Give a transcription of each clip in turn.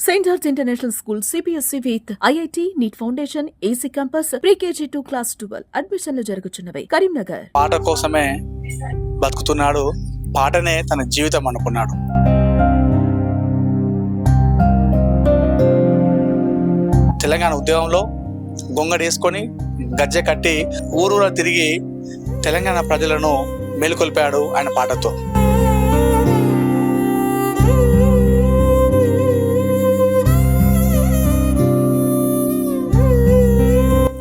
Saint George international school CBSE with IIT NEET foundation AC campus pre KG to class twelve అడ్మిషన్లు జరుగుతున్నవి కరీంనగర్ పాట కోసమే బతుకుతున్నాడు. పాటనే తన జీవితం అనుకున్నాడు. తెలంగాణ ఉద్యమంలో గొంగడేసుకొని గజ్జె కట్టి ఊరూర తిరిగి తెలంగాణ ప్రజలను మేలుకొల్పాడు ఆయన పాటతో.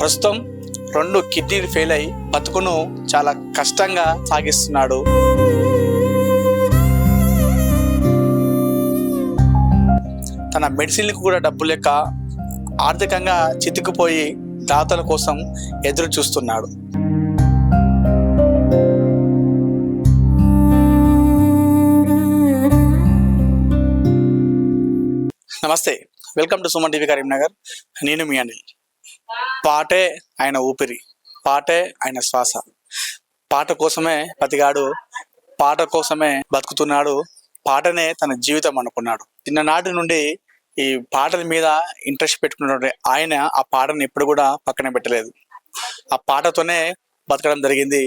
ప్రస్తుతం రెండు కిడ్నీలు ఫెయిల్ అయి బతుకును చాలా కష్టంగా సాగిస్తున్నాడు. తన మెడిసిన్లకు కూడా డబ్బు లేక ఆర్థికంగా చితికిపోయి దాతల కోసం ఎదురు చూస్తున్నాడు. నమస్తే. Welcome to Suman TV Karimnagar నేను మీ అనిల్. పాటే ఆయన ఊపిరి పాటే ఆయన శ్వాస. పాట కోసమే బతిగాడు పాట కోసమే బతుకుతున్నాడు పాటనే తన జీవితం అనుకున్నాడు. చిన్ననాటి నుండి ఈ పాటల మీద ఇంట్రెస్ట్ పెట్టుకున్నటువంటి ఆయన ఆ పాటను ఎప్పుడు కూడా పక్కన పెట్టలేదు. ఆ పాటతోనే బతకడం జరిగింది.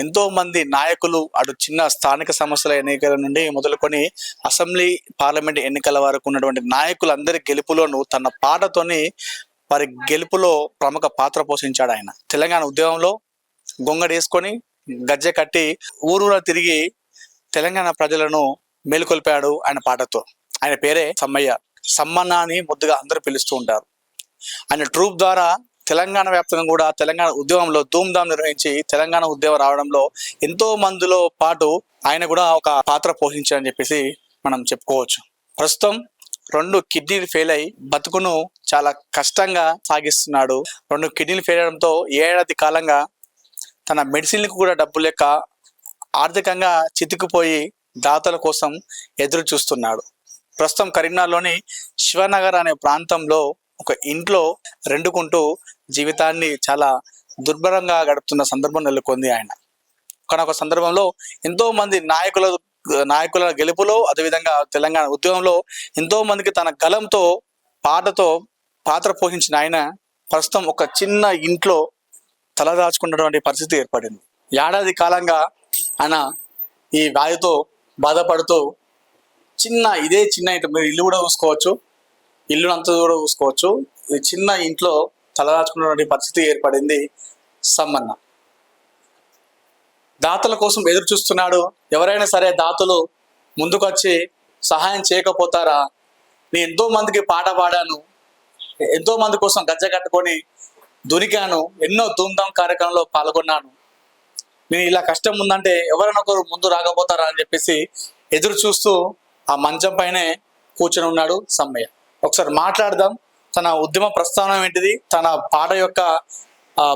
ఎంతో మంది నాయకులు అటు చిన్న స్థానిక సమస్యల ఎన్నికల నుండి మొదలుకొని అసెంబ్లీ పార్లమెంట్ ఎన్నికల వరకు ఉన్నటువంటి నాయకులందరి గెలుపులోనూ తన పాటతోని వారి గెలుపులో ప్రముఖ పాత్ర పోషించాడు ఆయన. తెలంగాణ ఉద్యమంలో గొంగడేసుకొని గజ్జె కట్టి ఊరూరా తిరిగి తెలంగాణ ప్రజలను మేలుకొల్పాడు ఆయన పాటతో. ఆయన పేరే సమ్మయ్య. సమ్మన్న అని ముద్దుగా అందరూ పిలుస్తూ ఉంటారు. ఆయన ట్రూప్ ద్వారా తెలంగాణ వ్యాప్తంగా కూడా తెలంగాణ ఉద్యమంలో ధూమ్ధామ్ నిర్వహించి తెలంగాణ ఉద్యమం రావడంలో ఎంతో మందిలో పాటు ఆయన కూడా ఒక పాత్ర పోషించారని చెప్పేసి మనం చెప్పుకోవచ్చు. ప్రస్తుతం రెండు కిడ్నీలు ఫెయిల్ అయి బతుకును చాలా కష్టంగా సాగిస్తున్నాడు. రెండు కిడ్నీలు ఫెయిల్ అవడంతో ఏడాది కాలంగా తన మెడిసిన్లకు కూడా డబ్బు లేక ఆర్థికంగా చితికిపోయి దాతల కోసం ఎదురు చూస్తున్నాడు. ప్రస్తుతం కరీంనగర్లోని శివనగర్ అనే ప్రాంతంలో ఒక ఇంట్లో రెండుకుంటూ జీవితాన్ని చాలా దుర్భరంగా గడుపుతున్న సందర్భం నెలకొంది ఆయన. కానీ ఒక సందర్భంలో ఎంతో మంది నాయకుల నాయకుల గెలుపులో అదేవిధంగా తెలంగాణ ఉద్యమంలో ఎంతో మందికి తన గలంతో పాటతో పాత్ర పోషించిన ఆయన ప్రస్తుతం ఒక చిన్న ఇంట్లో తలదాచుకున్నటువంటి పరిస్థితి ఏర్పడింది. ఏడాది కాలంగా ఆయన ఈ వ్యాధితో బాధపడుతూ చిన్న ఇదే చిన్న ఇంట్లో మీరు ఇల్లు కూడా చూసుకోవచ్చు ఇల్లు అంతా కూడా చూసుకోవచ్చు. ఈ చిన్న ఇంట్లో తలదాచుకున్నటువంటి పరిస్థితి ఏర్పడింది సమ్మన్న. దాతల కోసం ఎదురు చూస్తున్నాడు. ఎవరైనా సరే దాతలు ముందుకొచ్చి సహాయం చేయకపోతారా? నేను ఎంతో మందికి పాట పాడాను. ఎంతో మంది కోసం గజ్జ కట్టుకొని దునికాను ఎన్నో ధూమ్ధామ్ కార్యక్రమంలో పాల్గొన్నాను. నేను ఇలా కష్టం ఉందంటే ఎవరైనా ముందు రాకపోతారా అని చెప్పేసి ఎదురు చూస్తూ ఆ మంచం పైనే కూర్చొని ఉన్నాడు సమ్మయ్య. ఒకసారి మాట్లాడదాం తన ఉద్యమ ప్రస్థానం ఏంటిది తన పాట యొక్క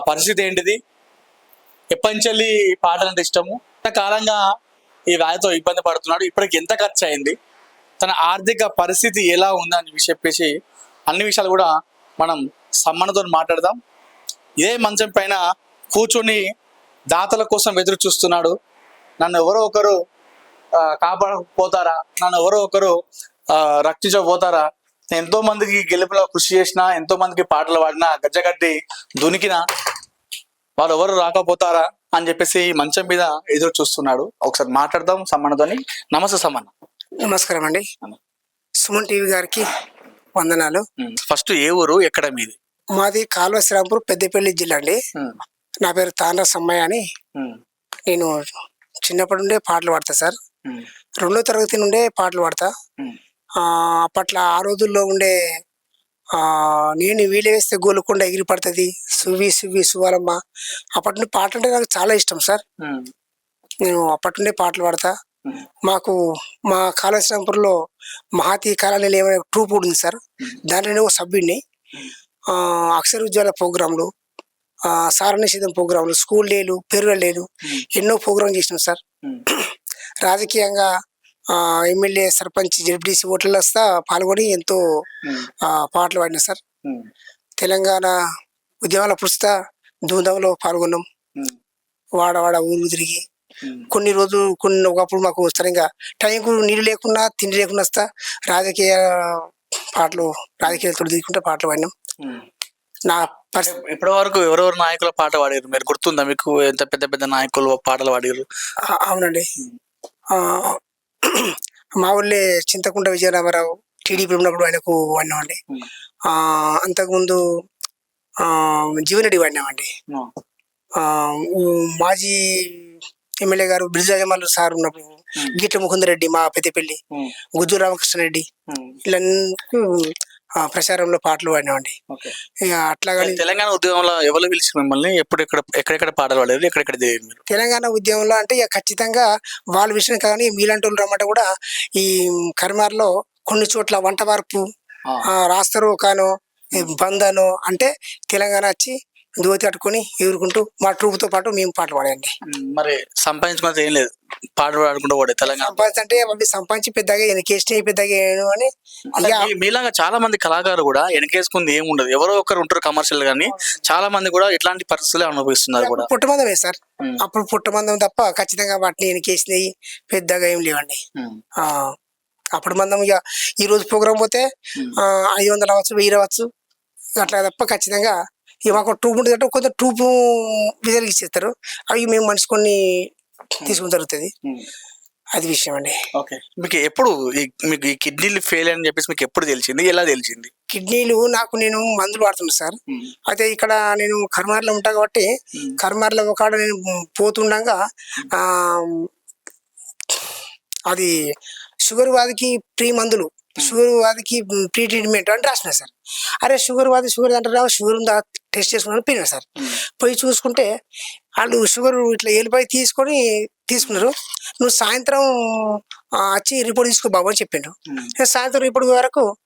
పరిస్థితి ఏంటిది? ఎప్పటి నుంచి పాటలు అంటే ఇష్టము? కాలంగా ఈ వ్యాధితో ఇబ్బంది పడుతున్నాడు ఇప్పటికి ఎంత ఖర్చు అయింది తన ఆర్థిక పరిస్థితి ఎలా ఉందని చెప్పేసి అన్ని విషయాలు కూడా మనం సమ్మన్నతో మాట్లాడదాం. ఇదే మంచం పైన కూర్చొని దాతల కోసం ఎదురు చూస్తున్నాడు. నన్ను ఎవరో ఒకరు కాపాడకపోతారా? నన్ను ఎవరో ఒకరు రక్షించకపోతారా? ఎంతో మందికి గెలుపులో కృషి చేసిన ఎంతో మందికి పాటలు పాడినా గజ్జగట్టి దునికిన వాళ్ళు ఎవరు రాకపోతారా అని చెప్పేసి మంచం మీద ఎదురు చూస్తున్నాడు. ఒకసారి మాట్లాడదాం సమ్మన్నతోని నమస్తే సమ్మన్న నమస్కారం అండి. సుమన్ టీవీ గారికి వందనాలు. ఫస్ట్ ఏ ఊరు ఎక్కడ మీది? మాది కాల్వ శ్రీరాంపూర్ పెద్దపల్లి జిల్లా అండి. నా పేరు తాండ్ర సమ్మయ్య అని. నేను చిన్నప్పటి నుండే పాటలు పాడతా సార్. రెండో తరగతి నుండే పాటలు పాడతా. అప్పట్లో ఆ రోజుల్లో ఉండే ఆ నేను వీలు వేస్తే గోలుకుండా ఎగిరి పడుతుంది సువి సువి సువాలమ్మ అప్పటి నుండి పాటలు అంటే నాకు చాలా ఇష్టం సార్. నేను అప్పటి నుండే పాటలు పాడతా. మాకు మా కాళేశ్వరంపురంలో మహాతీ కళానిలయం ఏమైనా ట్రూప్ ఉంది సార్. దాంట్లో నేను ఒక సభ్యుడిని. అక్షర ఉజ్వల ప్రోగ్రాంలు సారణిషేధం ప్రోగ్రాంలు స్కూల్ డేలు పెరుగల్ డేలు ఎన్నో ప్రోగ్రాం చేసినాం సార్. రాజకీయంగా ఆ, ఎమ్మెల్యే సర్పంచ్ జడ్పీటీసీ ఓట్లలో వస్తా పాల్గొని ఎంతో ఆ, పాటలు పాడినా సార్. తెలంగాణ ఉద్యమాల పుస్త ధూమ్ధాంలో పాల్గొన్నాం. వాడ వాడ ఊరు తిరిగి కొన్ని రోజులు కొన్ని ఒకప్పుడు మాకు సరిగా టైంకు నీళ్ళు లేకున్నా తిండి లేకుండా వస్తా. రాజకీయ పాటలు రాజకీయాలతో దిగుకుంటే పాటలు పాడినాం. నా ఇప్పటి వరకు ఎవరెవరు నాయకుల పాట పాడారు? మీరు గుర్తుందా? మీకు ఎంత పెద్ద పెద్ద నాయకులు పాటలు పాడారు? అవునండి. మా ఊళ్ళే చింతకుంట విజయరామారావు టీడీపీ ఉన్నప్పుడు ఆయనకు వాడినామండి. ఆ, అంతకుముందు ఆ, జీవనరెడ్డి వాడినామండి. మాజీ ఎమ్మెల్యే గారు బ్రిజాజమల్లు సార్ ఉన్నప్పుడు. గీట్ల ముకుందరెడ్డి మా పెద్దపల్లి గుజ్జు రామకృష్ణారెడ్డి ఇలా ఆ, ప్రచారంలో పాటలు పాడినామండి ఇక అట్లా తెలంగాణ ఉద్యమంలో ఎవరు పిలిచి మిమ్మల్ని ఎప్పుడు ఎక్కడ ఎక్కడెక్కడ పాటలు పాడారు ఎక్కడెక్కడ తెలంగాణ ఉద్యమంలో అంటే ఇక ఖచ్చితంగా వాళ్ళ విషయం కానీ మీలాంటి వాళ్ళు రమ్మంటే కూడా ఈ కరిమార్లో కొన్ని చోట్ల వంట వార్పు రాస్తారు కాను బందను అంటే తెలంగాణ వచ్చి దోతి కట్టుకొని ఎగురుకుంటూ మా ట్రూప్తో పాటు మేము పాటలు పాడండి మరి సంపాదించుకున్నది ఏం లేదు పాటలు పాడుకుంటూ పడే తెలంగాణ సంపాదించి అంటే అవి సంపాదించి పెద్దగా వెనకేసిన పెద్దగా ఏను అని ఇక మీలాగా చాలా మంది కళాకారులు కూడా వెనకేసుకుంది ఏమి ఉండదు ఎవరో ఒకరు ఉంటారు కమర్షియల్ కానీ చాలా మంది కూడా ఇట్లాంటి పరిస్థితులే అనుభవిస్తున్నారు కూడా పుట్టమందమే సార్. అప్పుడు పుట్టమందం తప్ప ఖచ్చితంగా వాటిని వెనకేసినవి పెద్దగా ఏం లేవండి. ఆ, అప్పుడు మందం ఇక ఈ రోజు ప్రోగ్రామ్ పోతే. ఆ, ఐదు వందలు అవ్వచ్చు వెయ్యి అవ్వచ్చు అట్లా తప్ప ఖచ్చితంగా ఇక మాకు ట్యూబ్ ఉంటుంది అంటే కొంత ట్యూబ్ విజయలు ఇచ్చేస్తారు అవి మేము మనిషికొని తీసుకుని జరుగుతుంది. ఉమ్. అది విషయం అండి. ఓకే. మీకు ఎప్పుడు ఈ- మీకు ఈ కిడ్నీలు ఫెయిల్ అని చెప్పేసి మీకు ఎప్పుడు తెలిసింది? ఎలా తెలిసింది? కిడ్నీలు నాకు నేను మందులు వాడుతున్నా సార్. ఉమ్. అయితే ఇక్కడ నేను కర్మార్లో ఉంటా కాబట్టి ఉమ్. కర్మార్లో ఒక నేను పోతుండగా ఆ, అది షుగర్ వ్యాధికి ప్రీ మందులు షుగర్ వ్యాధికి ప్రీ ట్రీట్మెంట్ అని రాసిన సార్. అరే షుగర్ వ్యాధి షుగర్ అంటారా షుగర్ ఉందా? టెస్ట్ చేసుకున్నాను పోయినా సార్. పోయి చూసుకుంటే వాళ్ళు షుగర్ ఇట్లా ఎల్లిపాయ తీసుకొని తీసుకున్నారు. నువ్వు సాయంత్రం వచ్చి రిపోర్ట్ తీసుకో బాబు అని చెప్పిండు. సాయంత్రం రిపోర్ట్ వరకు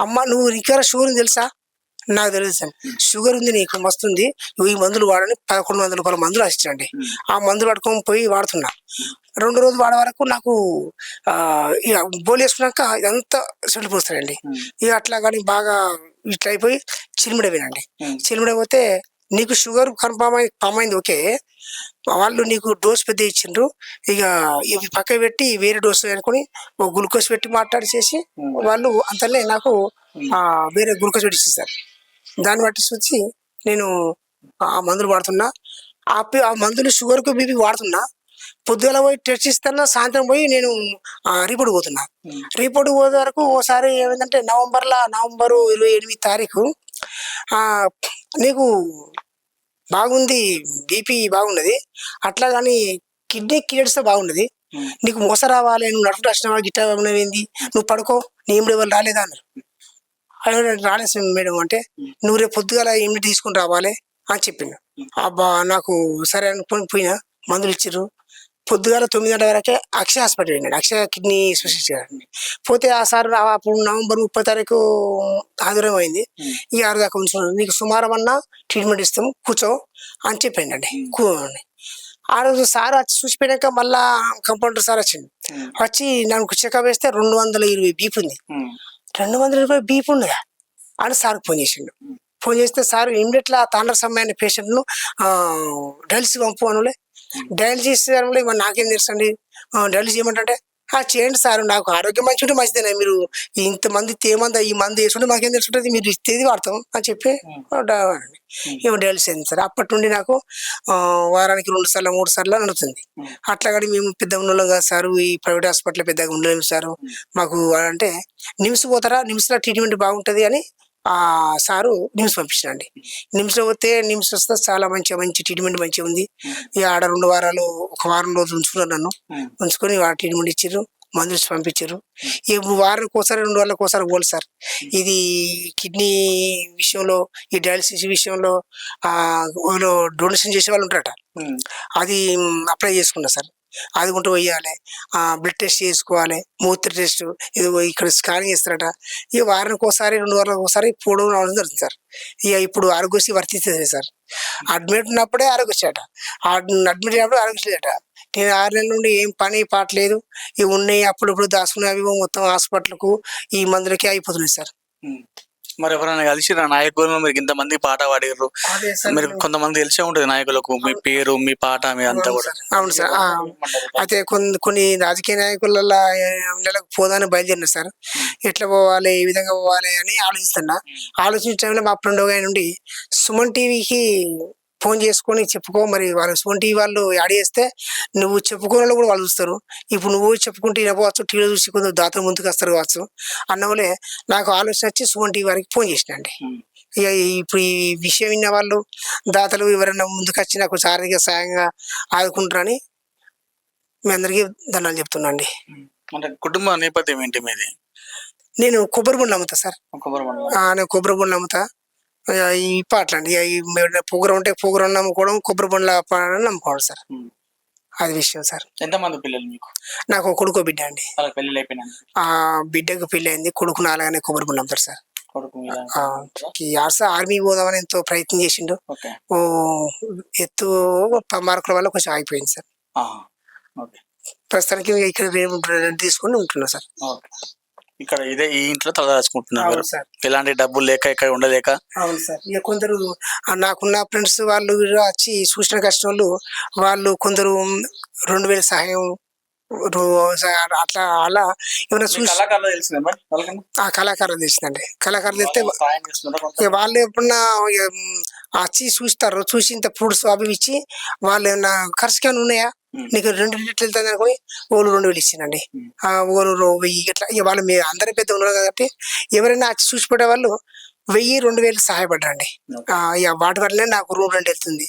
అమ్మ నువ్వు నీకు షుగర్ ఉంది తెలుసా? నాకు తెలియదు సార్. షుగర్ ఉంది నీకు మస్తు ఉంది నువ్వు ఈ మందులు వాడని పదకొండు వందల రూపాయల మందులు వచ్చిండి ఉమ్. ఆ మందులు పట్టుకొని పోయి వాడుతున్నా. రెండు రోజులు వాడే వరకు నాకు ఇక బోలు వేసుకున్నాక ఇదంతా చెడిపోస్తాయండి ఉమ్. ఇక అట్లా కానీ బాగా ఇట్లా అయిపోయి చిలిమిడవేనండి ఉమ్. చిలిమిడపోతే నీకు షుగర్ కన్ఫామ్ అయి ఫామ్ అయింది ఓకే. వాళ్ళు నీకు డోస్ పెద్ద ఇచ్చిండ్రు. ఇక ఇవి పక్క పెట్టి వేరే డోస్ అనుకుని ఒక గ్లూకోజ్ పెట్టి మాట్లాడి చేసి. వాళ్ళు అంతలే నాకు ఆ, వేరే గ్లూకోజ్ పెట్టి ఇచ్చేసారు. దాన్ని బట్టి చూసి నేను ఆ మందులు వాడుతున్నా. ఆ మందులు షుగర్కు బీపీ వాడుతున్నా. పొద్దుగల పోయి టెస్ట్ ఇస్తున్నా సాయంత్రం పోయి నేను రిపోర్ట్ పోతున్నా. రిపోర్ట్ పోయే వరకు ఓసారి ఏమైందంటే నవంబర్లో నవంబరు ఇరవై ఎనిమిది తారీఖు ఆ, నీకు బాగుంది బీపీ బాగున్నది అట్లా కానీ కిడ్నీ క్లియర్స్ బాగున్నది. నీకు మోస రావాలి నువ్వు నడుపు వచ్చినావా గిట్ట ఉన్నది నువ్వు పడుకో నీ ఏమిడి వాళ్ళు రాలేదా అన్నారు. రాలేదు మేడం అంటే నువ్వు రేపు పొద్దుగాల ఏమిటి తీసుకుని రావాలి అని చెప్పిండు. అబ్బా నాకు సరే అనుకుని పోయినా మందులు ఇచ్చిర్రు. పొద్దుగాల తొమ్మిది గంటల వరకే అక్షయ హాస్పిటల్ వెళ్ళినాడు అక్షయ కిడ్నీ స్పెషలిస్ట్ గారండి పోతే ఆ సార్ అప్పుడు నవంబర్ ముప్పై తారీఖు ఆదివారం అయింది ఈ ఆరు దాకా ఉంచుకున్నాను నీకు సుమారం అన్నా ట్రీట్మెంట్ ఇస్తాం కూర్చో అని చెప్పిండండి. కూని ఆ రోజు సార్ వచ్చి చూసిపోయాక మళ్ళా కంపౌండర్ సార్ వచ్చింది. వచ్చి నాకు చెకప్ వేస్తే రెండు వందల ఇరవై బీప్ ఉంది. రెండు వందల ఇరవై బీప్ ఉన్నదా అని సార్కి ఫోన్ చేసిండు. ఫోన్ చేస్తే సార్ ఇమ్మీడియట్లా తాండ్ర సమ్మైన పేషెంట్ను డయాలసిస్ పంపు అనులే. డయాలసిస్ అనులే మరి నాకేం తెలుసండి? డయాలసిస్ చేయమంటే ఆ చేయండి సార్ నాకు ఆరోగ్యం మంచి ఉంటే మంచిదేనా? మీరు ఇంతమంది తేమంది ఈ మంది వేసుకుంటే మాకేం తెలుసుంటుంది? మీరు ఇచ్చేది వాడతాం అని చెప్పి ఇక డయాలసిస్ అయింది సార్. అప్పటి నుండి నాకు వారానికి రెండు సార్లు మూడు సార్లు నడుస్తుంది. అట్లా కానీ మేము పెద్ద ఉన్నోళ్ళం కాదు సార్. ఈ ప్రైవేట్ హాస్పిటల్ పెద్దగా ఉండలేము సార్. మాకు అంటే నిమ్స్ పోతారా? నిమ్స్లో ట్రీట్మెంట్ బాగుంటుంది అని ఆ సారు నిమ్స్ పంపించండి నిమ్స్లో పోతే నిమ్స్ వస్తే చాలా మంచిగా మంచి ట్రీట్మెంట్ మంచిగా ఉంది. ఇక ఆడ రెండు వారాలు ఒక వారం రోజులు ఉంచుకున్నారు నన్ను. ఉంచుకొని ఆ ట్రీట్మెంట్ ఇచ్చారు మందులు పంపించారు ఈ వారానికి ఒకసారి రెండు వారాలకు ఒకసారి పోలు సార్. ఇది కిడ్నీ విషయంలో ఈ డయాలసిస్ విషయంలో వాళ్ళు డొనేషన్ చేసే వాళ్ళు ఉంటారట. అది అప్లై చేసుకున్నా సార్. అది కొంటూ వేయాలి బ్లడ్ టెస్ట్ చేసుకోవాలి మూత్ర టెస్ట్ ఇది ఇక్కడ స్కానింగ్ చేస్తారట. ఇక వారానికి ఒకసారి రెండు వారాలకు ఒకసారి పోవడం రావడం జరుగుతుంది సార్. ఇక ఇప్పుడు ఆరోగ్యశ్రీ వర్తిస్తుంది సార్. అడ్మిట్ ఉన్నప్పుడే ఆరోగ్యశ్రీ అట అడ్మిట్ అయినప్పుడు ఆరోగ్యశ్రీ అట నేను ఆరు నెలల నుండి ఏం పని పాటలేదు ఇవి ఉన్నాయి అప్పుడు ఇప్పుడు దాచుకునే అవి మొత్తం హాస్పిటల్కు ఈ మందులకే అయిపోతున్నాయి సార్. మరి ఎవరైనా కలిసి నా నాయకులు మీరు ఇంతమంది పాట పాడారు మీరు కొంతమంది తెలిసే ఉంటుంది నాయకులకు. మీ పేరు మీ పాట మీ అంతా కూడా. అవును సార్. అయితే కొన్ని కొన్ని రాజకీయ నాయకులలో నెలకు పోదాని బయలుదేరిన సార్. ఎట్లా పోవాలి ఏ విధంగా పోవాలి అని ఆలోచిస్తున్నా. ఆలోచించడంలో మా ఫ్రెండ్ ఒక ఆయన నుండి సుమన్ టీవీకి ఫోన్ చేసుకొని చెప్పుకో మరి వాళ్ళు టీవీ వాళ్ళు యాడ్ చేస్తే నువ్వు చెప్పుకోని వాళ్ళు కూడా వాళ్ళు చూస్తారు. ఇప్పుడు నువ్వు చెప్పుకుంటే పోవచ్చు టీవీలో చూసి కొంచెం దాతలు ముందుకు వస్తారు కావచ్చు. అన్నవలే నాకు ఆలోచన వచ్చి టీవీ వారికి ఫోన్ చేసిన అండి. ఇక ఇప్పుడు ఈ విషయం విన్న వాళ్ళు దాతలు ఎవరైనా ముందుకు వచ్చి నాకు ఆర్థిక సాయంగా ఆదుకుంటారని మీ అందరికీ ధనాలు చెప్తున్నా అండి అంటే కుటుంబ నేపథ్యం ఏంటి మీది? నేను కొబ్బరి బండ్లు అమ్ముతా సార్. కొబ్బరి బండ. ఆ, నేను కొబ్బరి బండ్లు అమ్ముతా. ఈ మే- పొగరు ఉంటే పొగరు నమ్ముకోవడం కొబ్బరి బండ్ల పాటలు నమ్ముకోవడం సార్. అది విషయం సార్. ఎంతమంది పిల్లలు మీకు? నాకు కొడుకో బిడ్డ అండి. పెళ్ళిళ్ళు ఆ బిడ్డకు పెళ్ళి అయింది కొడుకు నాలుగానే కొబ్బరి బండ్లు అమ్ముతారు సార్. ఆర్స ఆర్మీ పోదామని ఎంతో ప్రయత్నం చేసిండు. ఎత్తు మార్కుల వల్ల కొంచెం ఆగిపోయింది సార్. ప్రస్తుతానికి ఇక్కడ తీసుకొని ఉంటున్నా సార్. ఇక్కడ ఇదే ఈ ఇంట్లో తలదాచుకుంటున్నారు. అవును సార్ ఎలాంటి డబ్బులు లేక ఇక్కడ ఉండలేక అవును సార్ ఇక కొందరు ఆ నాకున్న ఫ్రెండ్స్ వాళ్ళు వీళ్ళు వచ్చి చూసిన కష్టం వాళ్ళు వాళ్ళు కొందరు రెండు వేల సహాయం రో- అట్లా అలా ఏమైనా చూసి కళాకారులు తెలిసిందే మరి వాళ్ళకన్నా? ఆ కళాకారులు తెలిసిందండి కళాకారులు తెలిస్తే వాళ్ళు సాయం చేస్తున్నారా కొంత? ఇక వాళ్ళు ఎప్పుడన్నా ఇక, మ్, వచ్చి చూస్తారు చూసి ఇంత ఫ్రూట్స్ అవి ఇచ్చి వాళ్ళు ఏమన్నా ఏమైనా ఉన్నాయా ఉమ్. నీకు రెండు లీటర్లు వెళ్తుంది అనుకోని ఓళ్ళు రెండు వేలు ఇచ్చిందండి. ఆ రో- వెయ్యి ఇట్లా వాళ్ళు మీ అందరి పెద్ద ఉన్నారు కాబట్టి ఎవరైనా వచ్చి చూసి పడే వాళ్ళు వెయ్యి రెండు వేలు ఇక వాటి వల్లనే నాకు రూమ్ రెంట్ వెళ్తుంది.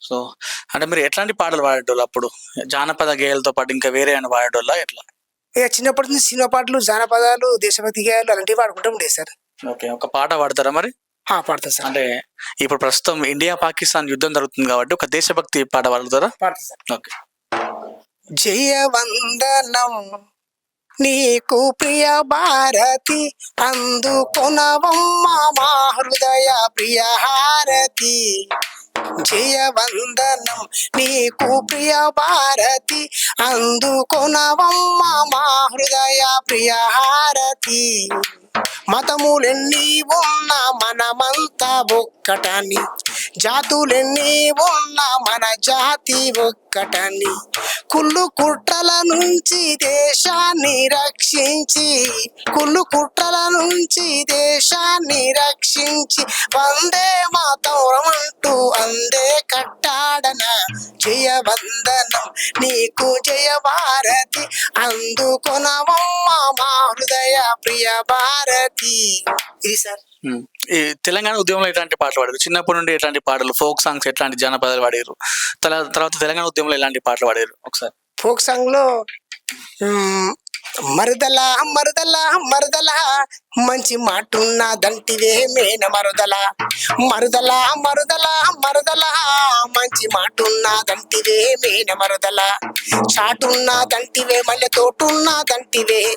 సో అంటే మీరు ఎట్లాంటి పాటలు పాడేటోళ్ళు అప్పుడు? జానపద గేయాలతో పాటు ఇంకా వేరే అని పాడేటోళ్ళ ఎట్లా? ఇక చిన్నప్పటి నుంచి సినిమా పాటలు జానపదాలు దేశభక్తి గేయాలు అలాంటివి పాడుకుంటూ ఉండే సార్. ఓకే ఒక పాట పాడతారా మరి? ఆ, పాడతాను సార్. అంటే ఇప్పుడు ప్రస్తుతం ఇండియా పాకిస్తాన్ యుద్ధం జరుగుతుంది కాబట్టి ఒక దేశభక్తి పాట పాడుతారా పాడతాను సార్. ఓకే. జయ వందనం నీకు ప్రియ భారతి అందుకొనవమ్మ మా హృదయ ప్రియ హారతి. జయ వందనం నీకు ప్రియ భారతి అందుకొనవమ్మ మా హృదయ ప్రియ హారతి. మతములెన్ని ఉన్న మనమంతా ఒక్కటని జాతులెన్ని ఉన్న మన జాతి ఒక్కటని కుళ్ళు కుట్రల నుంచి దేశాన్ని రక్షించి కుళ్ళు కుట్రల నుంచి దేశాన్ని రక్షించి వందే మాతరం అంటూ అందే కట్టాడన జయ వందనం నీకు జయ భారతి అందుకొనవమ్మ ప్రియ భారతి. ఇది సార్. ఈ తెలంగాణ ఉద్యమంలో ఎట్లాంటి పాటలు పాడారు? చిన్నప్పటి నుండి ఎట్లాంటి పాటలు ఫోక్ సాంగ్స్ ఎట్లాంటి జానపదాలు పాడారు? తల- తర్వాత తెలంగాణ ఉద్యమంలో ఎలాంటి పాటలు పాడారు? ఒకసారి. ఫోక్ సాంగ్లో మరుదల మరుదల మరుదల మంచి మాటున్నదంటివే మేన మరుదల. మరుదల మరుదల మరుదల. మంచి మాటున్నదంటివే మేన మరుదల. చాటున్నదంటివే మల్లె తోటున్నదంటివే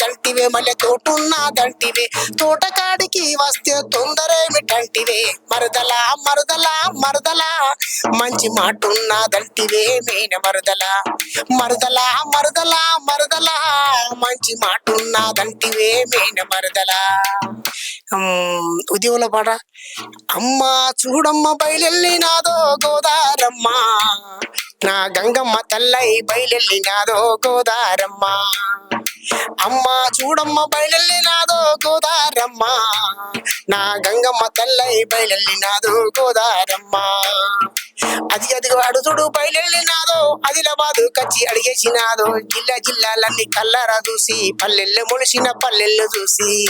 దంటివే. మల్లె తోటున్నదంటివే తోటకాడికి వస్తే తొందరేమిటంటివే మరుదల మరుదల మరుదల. మంచి మాటున్నదంటివే మేన మరుదల. మరుదల మరుదల మరుదల. మంచి మాటున్నదంటివే మేన మరుదల. ఉమ్, పాట అమ్మ చూడమ్మ బయలెళ్ళినాదో గోదారమ్మ. నా గంగమ్మ తల్లై బయలెళ్ళినాదో గోదారమ్మ. అమ్మ చూడమ్మ బయలెళ్ళినాదో గోదారమ్మ. నా గంగమ్మ తల్లై బయలెళ్ళినాదో గోదారమ్మ. అది అదిగో అడుతుడు బయలెళ్ళినాదో ఆదిలాబాద్ కచ్చి అడిగేసినాదో. జిల్లా జిల్లాలన్నీ కల్లారా చూసి పల్లెళ్ళు ముడిసిన పల్లెళ్ళు చూసి.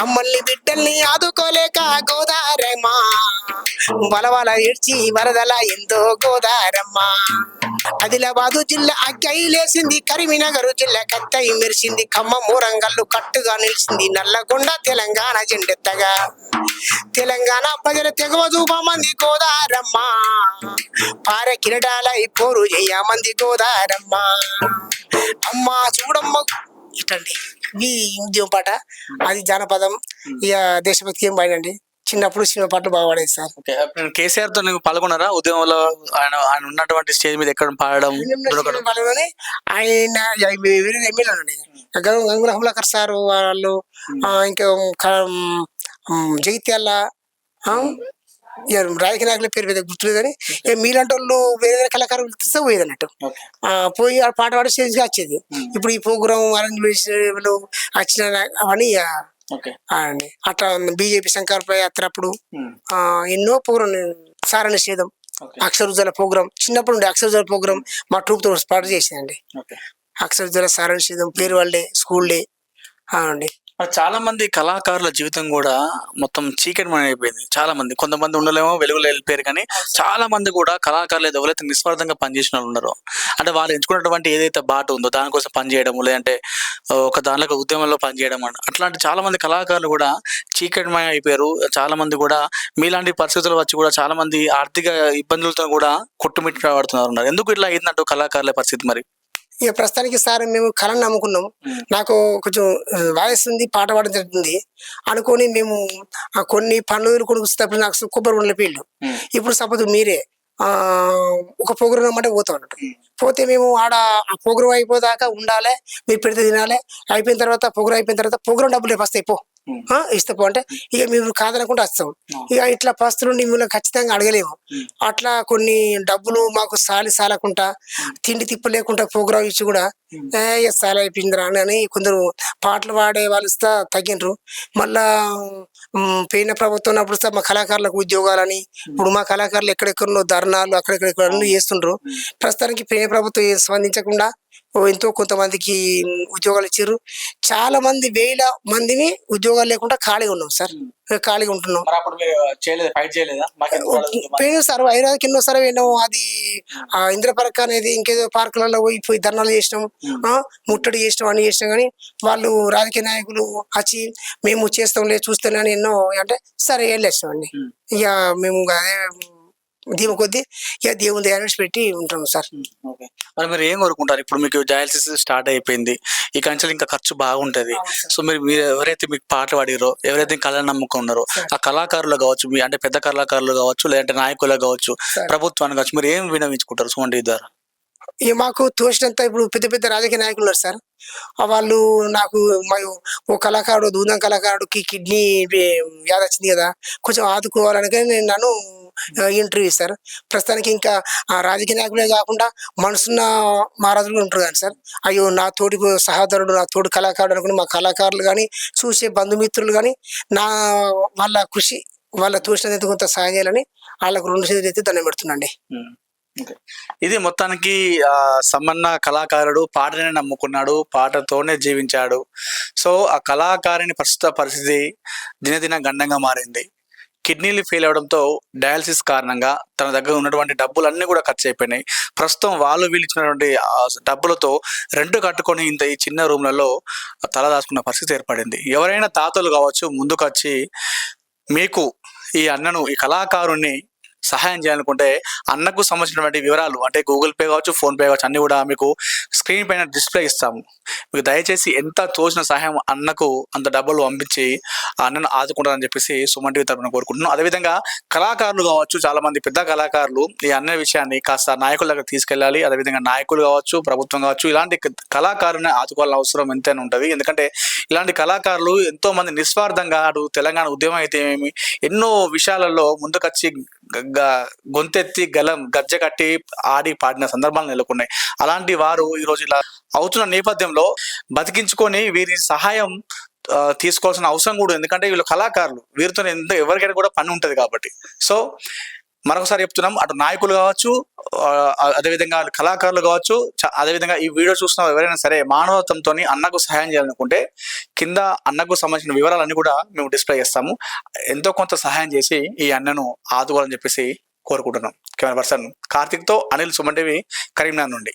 అమ్మల్ని బిడ్డల్ని ఆదుకోలేక గోదారమ్మ. వలవల ఏడ్చి వరదల ఎందో గోదారమ్మ. ఆదిలాబాదు జిల్లా అగ్గైలేసింది కరీంనగర్ జిల్లా కత్తై మెరిసింది ఖమ్మం రంగల్లు కట్టుగా నిలిచింది నల్లగొండ తెలంగాణ జెండెత్తగా. తెలంగాణ ప్రజల తెగవ మంది గోదారమ్మ పార కిరటాలై పోరు మంది గోదారమ్మ అమ్మ చూడమ్మ. ఇటండి. ఈ పాట. అది జానపదం. ఇక దేశభక్తి ఏం పాడండి చిన్నప్పుడు సినిమా పాటలు బాగా పాడేది సార్. ఓకే. అప్పుడు కేసీఆర్తో నువ్వు పాల్గొన్నారా? ఉద్యమంలో ఆయన ఆయన ఉన్నటువంటి స్టేజ్ మీద ఎక్కడ పాడడం దొరకడం? పాల్గొని ఆయన వేరే ఎమ్మెల్యే అండి గంగుల హుమలాకర్ సార్ వాళ్ళు ఇంకా జగిత్యాల రాజకీయ నాయకుల పేరు మీద గుర్తులేదు కానీ మీలాంటి వాళ్ళు వేరే వేరే కళాకారులు పిలిస్తే పోయేది అన్నట్టు పోయి ఆ పాట పాడే స్టేజ్గా వచ్చేది. ఇప్పుడు ఈ ప్రోగ్రామ్ అరేంజ్ చేసిన వచ్చిన అవన్నీ అండి అట్లా బీజేపీ శంకర్పై యాత్ర అప్పుడు ఆ, ఎన్నో ప్రోగ్రాం సార నిషేధం అక్షరుజల ప్రోగ్రామ్ చిన్నప్పుడు ఉండే అక్షరుజల ప్రోగ్రామ్ మా ట్రూప్తో పాటు చేసేదండి. అక్షరుజల సార నిషేధం పేరు వాళ్ళే స్కూల్ డే మరి చాలా మంది కళాకారుల జీవితం కూడా మొత్తం చీకటిమయం అయిపోయింది. చాలా మంది కొంతమంది ఉండలేమో వెలుగులో వెళ్ళిపోయారు కానీ చాలా మంది కూడా కళాకారులు ఏదో ఎవరైతే నిస్వార్థంగా పనిచేసిన వాళ్ళు ఉన్నారో. అంటే వాళ్ళు ఎంచుకున్నటువంటి ఏదైతే బాట ఉందో దానికోసం పనిచేయడం లేదంటే ఒక దానిలో ఉద్యమంలో పనిచేయడం అని. అట్లాంటి చాలా మంది కళాకారులు కూడా చీకటిమయం అయిపోయారు. చాలా మంది కూడా మీలాంటి పరిస్థితులు వచ్చి కూడా చాలా మంది ఆర్థిక ఇబ్బందులతో కూడా కొట్టుమిట్టాడుతున్నారు ఎందుకు ఇట్లా అయిందంటూ కళాకారుల పరిస్థితి మరి? ఇక ప్రస్తుతానికి సార్ మేము కళను నమ్ముకున్నాం నాకు కొంచెం వాయిస్ ఉంది పాట పాడడం జరుగుతుంది. అనుకొని మేము ఆ, కొన్ని పనులు కొనుక్కొచ్చేటప్పుడు నాకు కొబ్బరి ఉండల ఫీల్డ్ ఇప్పుడు సపోజ్ మీరే ఆ ఒక ప్రోగ్రామ్ అంటే పోతాం అన్నట్టు. పోతే మేము ఆడ ఆ ప్రోగ్రామ్ అయిపోదాకా ఉండాలి మీరు పెడితే తినాలి అయిపోయిన తర్వాత ప్రోగ్రామ్ అయిపోయిన తర్వాత ప్రోగ్రామ్ డబ్బులు వస్తాయి పో ఆ, ఇస్తే పో అంటే ఇక మేము కాదనుకుంటే వస్తాం ఇక ఇట్లా పస్తులు మిమ్మల్ని ఖచ్చితంగా అడగలేము. అట్లా కొన్ని డబ్బులు మాకు సాలి సాలకుండా తిండి తిప్ప లేకుండా ప్రోగ్రామ్ ఇచ్చి కూడా ఏ సాల అయిపోయిందిరా అని కొందరు పాటలు పాడే వాళ్ళు ఇస్తా తగ్గినరు మళ్ళా పోయిన ప్రభుత్వం ఉన్నప్పుడు ఇస్తా మా కళాకారులకు ఉద్యోగాలని ఇప్పుడు మా కళాకారులు ఎక్కడెక్కడో ధర్నాలు అక్కడెక్కడ అన్ని చేస్తుండ్రు. ప్రస్తుతానికి పోయిన ప్రభుత్వం స్పందించకుండా ఎంతో కొంతమందికి ఉద్యోగాలు ఇచ్చారు. చాలా మంది వేల మందిని ఉద్యోగాలు లేకుండా ఖాళీగా ఉన్నాం సార్. ఖాళీగా ఉంటున్నాం? పోయిన సార్ హైదరాబాద్కి ఎన్నో సార్ పోయినాం. అది ఆ ఇంద్రపరక్ అనేది ఇంకేదో పార్కులలో పోయి పోయి ధర్నాలు చేసినాం. ముట్టడి చేసినాం అని చేసినాం. కానీ వాళ్ళు రాజకీయ నాయకులు వచ్చి మేము చేస్తాంలే చూస్తానని ఎన్నో అంటే సరే వెళ్ళేస్తాం అండి. ఇక మేము అదే దీని కొద్దీ ఇక దేవుని దయాన్ని పెట్టి ఉంటాం సార్. ఓకే. మరి మీరు ఏం కోరుకుంటారు? ఇప్పుడు మీకు డయాలసిస్ స్టార్ట్ అయిపోయింది ఈ కంచెలు ఇంకా ఖర్చు బాగుంటది. సో మీరు మీరు ఎవరైతే మీకు పాటలు పాడిరో ఎవరైతే కళ నమ్ముకున్నారో ఆ కళాకారులు కావచ్చు మీ అంటే పెద్ద కళాకారులు కావచ్చు లేదంటే నాయకులు కావచ్చు. ప్రభుత్వాన్ని కావచ్చు మీరు ఏం వినవించుకుంటారు సుమంటి ద్వారా? మాకు తోచినంత ఇప్పుడు పెద్ద పెద్ద రాజకీయ నాయకులు ఉన్నారు సార్. వాళ్ళు నాకు ఓ కళాకారుడు దూదం కళాకారుడికి కిడ్నీ వ్యాధి వచ్చింది కదా కొంచెం ఆదుకోవాలని కానీ నేను నన్ను ఇంటర్వ్యూ ఇస్తారు. ప్రస్తుతానికి ఇంకా ఆ రాజకీయ నాయకులే కాకుండా మనసున్న మహారాజులు కూడా ఉంటారు కానీ సార్. అయ్యో నా తోటి సహోదరుడు నా తోటి కళాకారుడు అనుకుని మా కళాకారులు కానీ చూసే బంధుమిత్రులు కానీ నా వాళ్ళ కృషి వాళ్ళ తోచినంత కొంత సహాయం చేయాలని వాళ్ళకు రెండు చేతులు అయితే దండం పెడుతున్నాండి. ఇది మొత్తానికి సమ్మన్న కళాకారుడు పాటనే నమ్ముకున్నాడు పాటతోనే జీవించాడు. సో ఆ కళాకారుని ప్రస్తుత పరిస్థితి దినదిన గండంగా మారింది. కిడ్నీలు ఫెయిల్ అవడంతో డయాలసిస్ కారణంగా తన దగ్గర ఉన్నటువంటి డబ్బులన్నీ కూడా ఖర్చు అయిపోయినాయి. ప్రస్తుతం వాళ్ళు వీళ్ళు ఇచ్చినటువంటి డబ్బులతో రెంట్ కట్టుకొని ఇంత ఈ చిన్న రూమ్లలో తల దాచుకున్న పరిస్థితి ఏర్పడింది. ఎవరైనా తాతలు కావచ్చు ముందుకు వచ్చి మీకు ఈ అన్నను ఈ కళాకారుణ్ణి సహాయం చేయాలనుకుంటే అన్నకు సంబంధించినటువంటి వివరాలు అంటే గూగుల్ పే కావచ్చు ఫోన్ పే కావచ్చు అన్ని కూడా మీకు స్క్రీన్ పైన డిస్ప్లే ఇస్తాము. మీకు దయచేసి ఎంత తోచిన సహాయం అన్నకు అంత డబ్బులు పంపించి అన్నను ఆదుకుంటారని చెప్పేసి సుమన్ టీవీ తరపున కోరుకుంటున్నాం. అదేవిధంగా కళాకారులు కావచ్చు చాలా మంది పెద్ద కళాకారులు ఈ అన్న విషయాన్ని కాస్త నాయకుల దగ్గర తీసుకెళ్ళాలి. అదేవిధంగా నాయకులు కావచ్చు ప్రభుత్వం కావచ్చు ఇలాంటి క- కళాకారుని ఆదుకోవాల్సిన అవసరం ఎంతైనా ఉంటుంది. ఎందుకంటే ఇలాంటి కళాకారులు ఎంతో మంది నిస్వార్థంగా అటు తెలంగాణ ఉద్యమం అయితే ఏమి ఎన్నో విషయాలలో ముందుకొచ్చి గొంతెత్తి గలం గజ్జ కట్టి ఆడి పాడిన సందర్భాలు నెలకొన్నాయి. అలాంటి వారు ఈరోజు ఇలా అవుతున్న నేపథ్యంలో బతికించుకొని వీరి సహాయం తీసుకోవాల్సిన అవసరం కూడా ఎందుకంటే వీళ్ళు కళాకారులు. వీరితో ఎంత ఎవరికైనా కూడా పని ఉంటుంది కాబట్టి. సో మరొకసారి చెప్తున్నాం. అటు నాయకులు కావచ్చు అదేవిధంగా కళాకారులు కావచ్చు చ- అదేవిధంగా ఈ వీడియో చూసిన ఎవరైనా సరే మానవత్వంతో అన్నకు సహాయం చేయాలనుకుంటే కింద అన్నకు సంబంధించిన వివరాలన్నీ కూడా మేము డిస్ప్లే చేస్తాము. ఎంతో కొంత సహాయం చేసి ఈ అన్నను ఆదుకోవాలని చెప్పేసి కోరుకుంటున్నాం. కెమెరా పర్సన్ కార్తిక్తో అనిల్ సుమంటివి కరీంనగర్ నుండి.